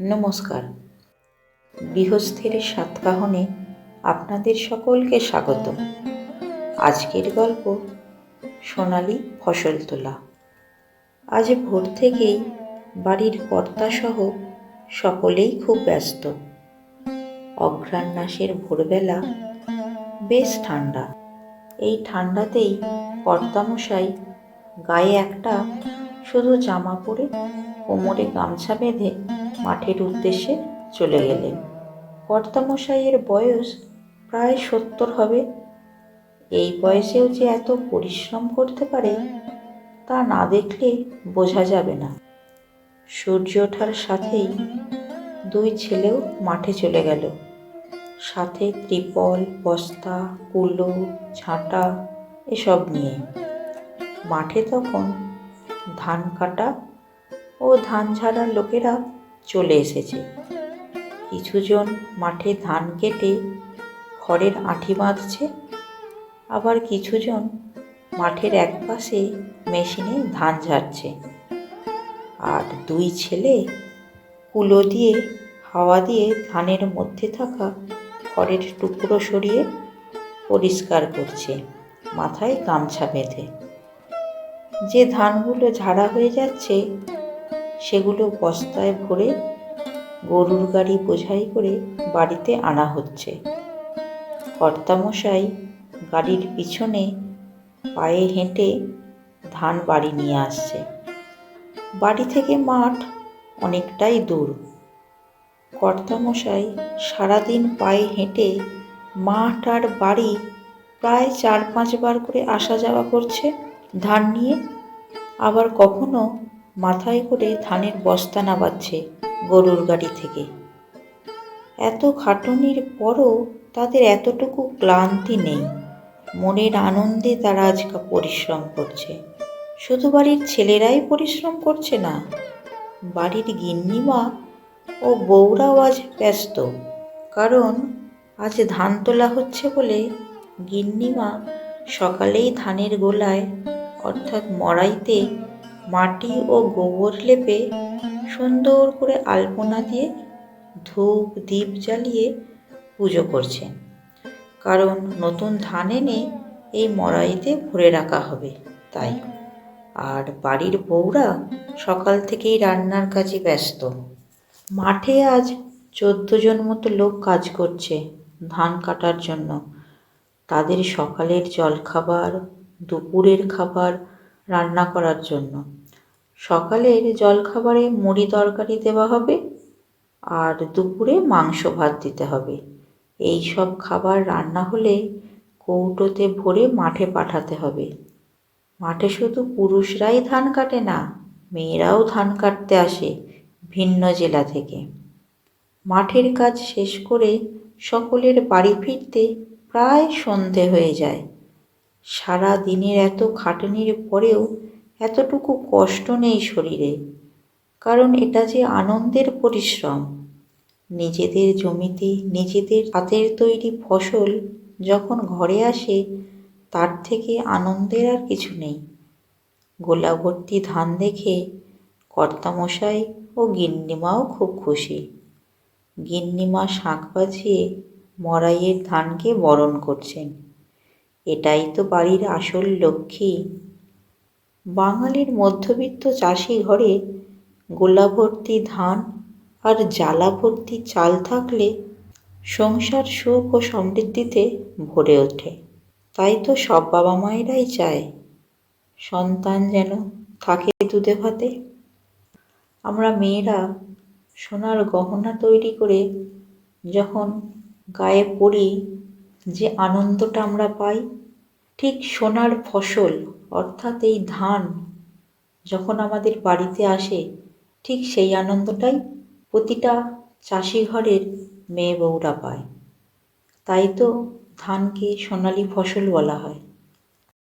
নমস্কার। গৃহস্থের সাতকাহনে আপনাদের সকলকে স্বাগত। আজকের গল্প সোনালি ফসল তোলা। আজ ভোর থেকেই বাড়ির কর্তাসহ সকলেই খুব ব্যস্ত। অঘ্রাণমাসের ভোরবেলা বেশ ঠান্ডা। এই ঠান্ডাতেই কর্তামশাই গায়ে একটা শুধু জামা পরে কোমরে গামছা বেঁধে মাঠের উদ্দেশ্যে চলে গেলেন। কর্তামশাইয়ের বয়স প্রায় সত্তর হবে। এই বয়সেও যে এত পরিশ্রম করতে পারে, তা না দেখলে বোঝা যাবে না। সূর্য ওঠার সাথেই দুই ছেলেও মাঠে চলে গেল। সাথে ত্রিপল, বস্তা, কুলো, ঝাঁটা এসব নিয়ে। মাঠে তখন ধান কাটা ও ধান ঝাড়ার লোকেরা চলে এসেছে। কিছুজন মাঠে ধান কেটে খড়ের আঁঠি বাঁধছে, আবার কিছুজন মাঠের একপাশে মেশিনে ধান ঝাড়ছে। আর দুই ছেলে কুলো দিয়ে, হাওয়া দিয়ে ধানের মধ্যে থাকা খড়ের টুকরো সরিয়ে পরিষ্কার করছে, মাথায় গামছা বেঁধে। যে ধানগুলো ঝাড়া হয়ে যাচ্ছে সেগুলো বস্তায় ভরে গরুর গাড়ি বোঝাই করে বাড়িতে আনা হচ্ছে। কর্তামশাই গাড়ির পিছনে পায়ে হেঁটে ধান বাড়ি নিয়ে আসছে। বাড়ি থেকে মাঠ অনেকটাই দূর। কর্তামশাই সারাদিন পায়ে হেঁটে মাঠ আর বাড়ি প্রায় চার পাঁচবার করে আসা যাওয়া করছে ধান নিয়ে। আবার কখনো মাথায় করে ধানের বস্তা নামাচ্ছে গরুর গাড়ি থেকে। এত খাটুনির পরও তাদের এতটুকু ক্লান্তি নেই। মনের আনন্দে তারা আজকে পরিশ্রম করছে। শুধু বাড়ির ছেলেরাই পরিশ্রম করছে না, বাড়ির গিন্নিমা ও বউরাও আজ ব্যস্ত। কারণ আজ ধান তোলা হচ্ছে বলে গিন্নিমা সকালেই ধানের গোলায়, অর্থাৎ মড়াইতে মাটি ও গোবর লেপে সুন্দর করে আলপনা দিয়ে ধূপ, দীপ জ্বালিয়ে পুজো করছেন কারণ নতুন ধান এনে এই মড়াইতে ভরে রাখা হবে, তাই। আর বাড়ির বউরা সকাল থেকেই রান্নার কাজে ব্যস্ত। মাঠে আজ চোদ্দ জন মতো লোক কাজ করছে ধান কাটার জন্য। তাদের সকালের জলখাবার, দুপুরের খাবার রান্না করার জন্য। সকালের জলখাবারে মুড়ি তরকারি দেওয়া হবে আর দুপুরে মাংস ভাত দিতে হবে। এই সব খাবার রান্না হলে কৌটোতে ভরে মাঠে পাঠাতে হবে। মাঠে শুধু পুরুষরাই ধান কাটে না, মেয়েরাও ধান কাটতে আসে ভিন্ন জেলা থেকে। মাঠের কাজ শেষ করে সকলের বাড়ি ফিরতে প্রায় সন্ধে হয়ে যায়। সারা দিনের এত খাটনির পরেও এতটুকু কষ্ট নেই শরীরে। কারণ এটা যে আনন্দের পরিশ্রম। নিজেদের জমিতে নিজেদের হাতের তৈরি ফসল যখন ঘরে আসে, তার থেকে আনন্দের আর কিছু নেই। গোলা ভর্তি ধান দেখে কর্তামশাই ও গিন্নিমাও খুব খুশি। গিন্নিমা শাঁখ বাজিয়ে মড়াইয়ের ধানকে বরণ করছেন। এটাই তো বাড়ির আসল লক্ষ্মী। বাঙালির মধ্যবিত্ত চাষি ঘরে গোলা ভর্তি ধান আর জ্বালা ভর্তি চাল থাকলে সংসার সুখ ও সমৃদ্ধিতে ভরে ওঠে। তাই তো সব বাবা মায়েরাই চায় সন্তান যেন থাকে দুধে ভাতে। আমরা মেয়েরা সোনার গহনা তৈরি করে যখন গায়ে পরি যে আনন্দটা আমরা পাই, ঠিক সোনার ফসল, অর্থাৎ এই ধান যখন আমাদের বাড়িতে আসে, ঠিক সেই আনন্দটাই প্রতিটা চাষি ঘরের মেয়ে বউরা পায়। তাই তো ধানকে সোনালি ফসল বলা হয়।